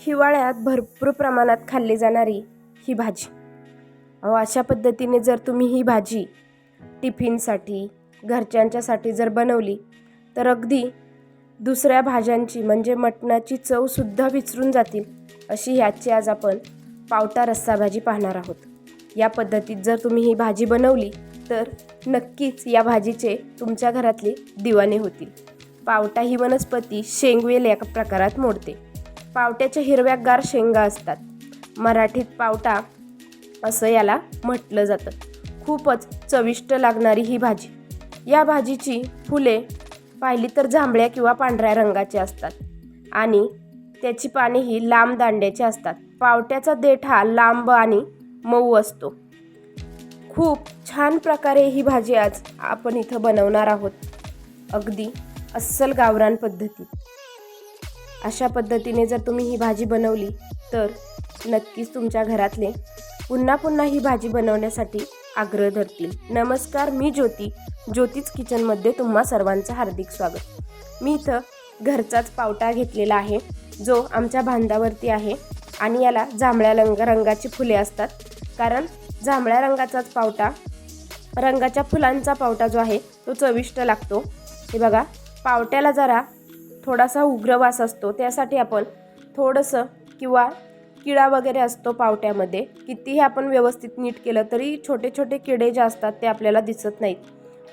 हिवाळ्यात भरपूर प्रमाणात खाल्ली जाणारी ही भाजी. अहो अशा पद्धतीने जर तुम्ही ही भाजी टिफिनसाठी घरच्यांच्यासाठी जर बनवली तर अगदी दुसऱ्या भाज्यांची म्हणजे मटणाची चवसुद्धा विचरून जातील अशी ह्याची आज आपण पावटा रस्सा भाजी पाहणार आहोत. या पद्धतीत जर तुम्ही ही भाजी बनवली तर नक्कीच या भाजीचे तुमच्या घरातले दिवाने होतील. पावटा ही वनस्पती शेंगवेल या प्रकारात मोडते. पावट्याच्या हिरव्यागार शेंगा असतात. मराठीत पावटा असं याला म्हटलं जातं. खूपच चविष्ट लागणारी ही भाजी. या भाजीची फुले पाहिली तर जांभळ्या किंवा पांढऱ्या रंगाची असतात आणि त्याची पाने ही लांब दांड्याची असतात. पावट्याचा देठ हा लांब आणि मऊ असतो. खूप छान प्रकारे ही भाजी आज आपण इथं बनवणार आहोत. अगदी अस्सल गावरान पद्धतीत. अशा पद्धतीने जर तुम्ही ही भाजी बनवली तर नक्कीच तुमच्या घरातले पुन्हा पुन्हा ही भाजी बनवण्यासाठी आग्रह धरतील. नमस्कार मी ज्योती. ज्योतीच किचनमध्ये तुम्हा सर्वांचं हार्दिक स्वागत. मी इथं घरचाच पावटा घेतलेला आहे जो आमच्या बांधावरती आहे आणि याला जांभळ्या रंग रंगाची फुले असतात. कारण जांभळ्या रंगाचाच पावटा रंगाच्या फुलांचा पावटा जो आहे तो चविष्ट लागतो. हे बघा पावट्याला जरा थोडासा उग्र वास असतो. त्यासाठी आपण थोडंसं किंवा किडा वगैरे असतो पावट्यामध्ये. कितीही आपण व्यवस्थित नीट केलं तरी छोटे छोटे किडे जे असतात ते आपल्याला दिसत नाहीत.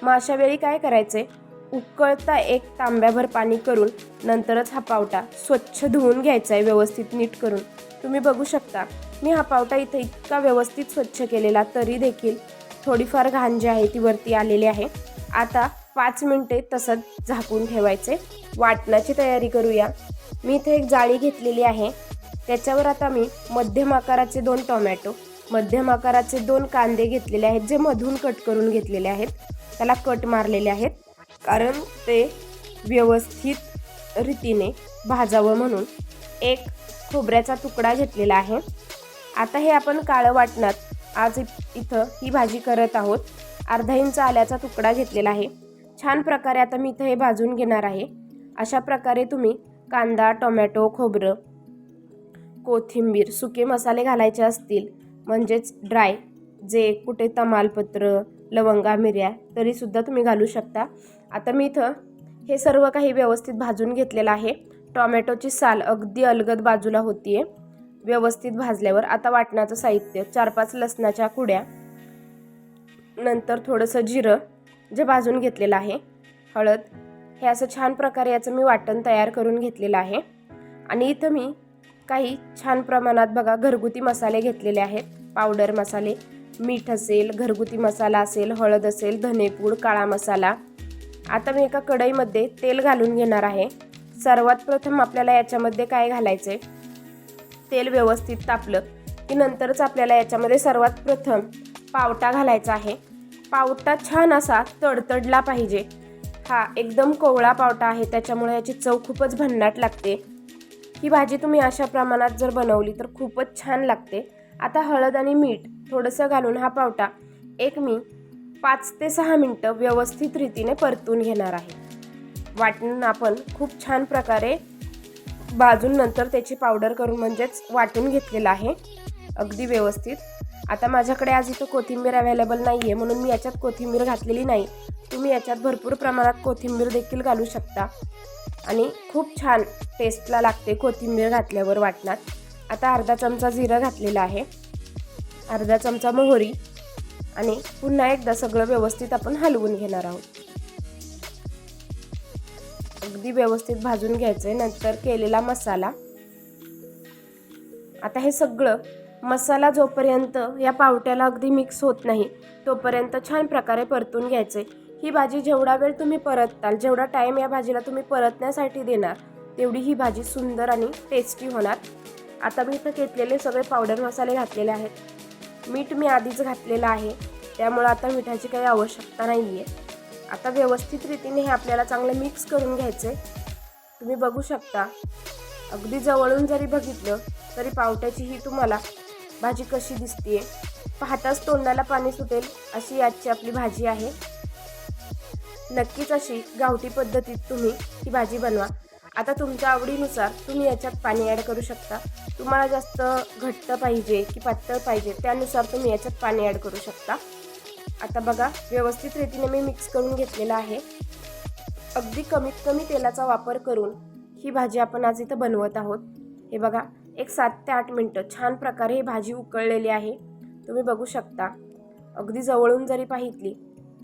मग अशा वेळी काय करायचे? उकळता एक तांब्याभर पाणी करून नंतरच हा पावटा स्वच्छ धुवून घ्यायचा आहे व्यवस्थित नीट करून. तुम्ही बघू शकता. मी हा पावटा इथं इतका व्यवस्थित स्वच्छ केलेला तरी देखील थोडीफार घाण जी आहे ती वरती आलेली आहे. आता पाच मिनटे तसंच झाकून ठेवायचे. वाटणाची तयारी करूया. मी इथे एक जाळी घेतलेली आहे. त्याच्यावर आता मी मध्यम आकाराचे दोन टोमॅटो मध्यम आकाराचे दोन कांदे घेतलेले आहेत जे मधून कट करून घेतलेले आहेत. त्याला कट मारलेले आहेत कारण ते व्यवस्थित रीतीने भाजावं म्हणून. एक खोबऱ्याचा तुकडा घेतलेला आहे. आता हे आपण काळं वाटणात आज इथं ही भाजी करत आहोत. अर्धा इंच आल्याचा तुकडा घेतलेला आहे. छान प्रकारे आता मी इथं हे भाजून घेणार आहे. अशा प्रकारे तुम्ही कांदा टोमॅटो खोबरं कोथिंबीर सुके मसाले घालायचे असतील म्हणजेच ड्राय जे कुठे तमालपत्र लवंगा मिऱ्या तरीसुद्धा तुम्ही घालू शकता. आता मी इथं हे सर्व काही व्यवस्थित भाजून घेतलेलं आहे. टॉमॅटोची साल अगदी अलगद बाजूला होती आहे व्यवस्थित भाजल्यावर आता वाटणाचं साहित्य चार पाच लसणाच्या कुड्या नंतर थोडंसं जिरं जे भाजून घेतलेलं आहे. हळद. हे असं छान प्रकारे याचं मी वाटण तयार करून घेतलेलं आहे. आणि इथं मी काही छान प्रमाणात बघा घरगुती मसाले घेतलेले आहेत. पावडर मसाले मीठ असेल घरगुती मसाला असेल हळद असेल धनेपूड काळा मसाला. आता मी एका कढईमध्ये तेल घालून घेणार आहे. सर्वात प्रथम आपल्याला याच्यामध्ये काय घालायचं आहे तेल व्यवस्थित तापलं की नंतरच आपल्याला याच्यामध्ये सर्वात प्रथम पावटा घालायचा आहे. पावटा छान असा तडतडला पाहिजे. हा एकदम कोवळा पावटा आहे. त्याच्यामुळे याची चव खूपच भन्नाट लागते. ही भाजी तुम्ही अशा प्रमाणात जर बनवली तर खूपच छान लागते. आता हळद आणि मीठ थोडंसं घालून हा पावटा एक मी पाच ते सहा मिनटं व्यवस्थित रीतीने परतून घेणार आहे. वाटून आपण खूप छान प्रकारे भाजून नंतर त्याची पावडर करून म्हणजेच वाटून घेतलेलं आहे. अगदी व्यवस्थित. आता माझ्याकडे आज इथं कोथिंबीर अवेलेबल नाही आहे म्हणून मी याच्यात कोथिंबीर घातलेली नाही. तुम्ही याच्यात भरपूर प्रमाणात कोथिंबीर देखील घालू शकता. आणि खूप छान टेस्टला लागते कोथिंबीर घातल्यावर वाटणात. आता अर्धा चमचा जिरं घातलेला आहे. अर्धा चमचा मोहरी. आणि पुन्हा एकदा सगळं व्यवस्थित आपण हलवून घेणार आहोत. अगदी व्यवस्थित भाजून घ्यायचं आहे नंतर केलेला मसाला. आता हे सगळं मसाला जोपर्यंत या पावट्याला अगदी मिक्स होत नाही तोपर्यंत छान प्रकारे परतून घ्यायचे. ही भाजी जेवढा वेळ तुम्ही परतताल जेवढा टाईम या भाजीला तुम्ही परतण्यासाठी देणार तेवढी ही भाजी सुंदर आणि टेस्टी होणार. आता मी इथं घेतलेले सगळे पावडर मसाले घातलेले आहेत. मीठ मी आधीच घातलेलं आहे त्यामुळं आता मिठाची काही आवश्यकता नाही आहे आता व्यवस्थित रीतीने हे आपल्याला चांगलं मिक्स करून घ्यायचे तुम्ही बघू शकता. अगदी जवळून जरी बघितलं तरी पावट्याची ही तुम्हाला भाजी कशी दिसतीये? पाहताच तोंडाला पाणी सुटेल अशी आजची आपली भाजी आहे. नक्कीच अशी गावठी पद्धतीत तुम्ही ही भाजी बनवा. आता तुमच्या आवडीनुसार तुम्ही याच्यात पाणी ॲड करू शकता. तुम्हाला जास्त घट्ट पाहिजे की पातळ पाहिजे त्यानुसार तुम्ही याच्यात पाणी ॲड करू शकता. आता बघा व्यवस्थित रीतीने मी मिक्स करून घेतलेलं आहे. अगदी कमीत कमी तेलाचा वापर करून ही भाजी आपण आज इथं बनवत आहोत. हे बघा एक सात ते आठ मिनटं छान प्रकारे ही भाजी उकळलेली आहे. तुम्ही बघू शकता. अगदी जवळून जरी पाहितली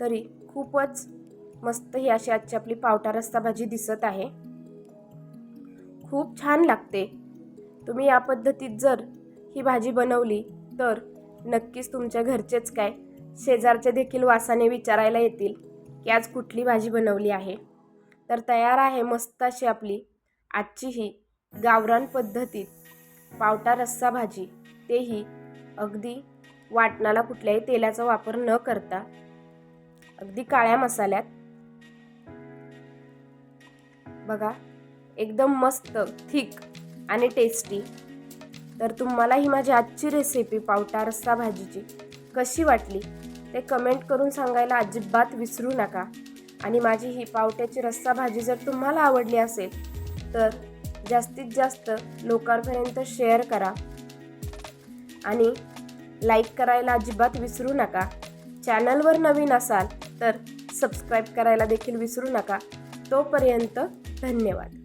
तरी खूपच मस्त ही अशी आजची आपली पावटा रस्ता भाजी दिसत आहे. खूप छान लागते. तुम्ही या पद्धतीत जर ही भाजी बनवली तर नक्कीच तुमच्या घरचेच काय शेजारचे देखील वासाने विचारायला येतील की आज कुठली भाजी बनवली आहे. तर तयार आहे मस्त अशी आपली आजची ही गावरान पद्धतीत पावटा रस्सा भाजी तेही अगदी वाटणाला कुठल्याही तेलाचा वापर न करता अगदी काळ्या मसाल्यात. बघा एकदम मस्त थिक आणि टेस्टी तर तुम्हाला ही माझी आजची रेसिपी पावटा रस्सा भाजीची कशी वाटली ते कमेंट करून सांगायला अजिबात विसरू नका. आणि माझी ही पावट्याची रस्सा भाजी जर तुम्हाला आवडली असेल तर जास्तीत जास्त लोकांपर्यंत शेअर करा. आणि लाईक करायला अजिबात विसरू नका. चॅनलवर नवीन असाल तर सबस्क्राईब करायला देखील विसरू नका. तोपर्यंत धन्यवाद.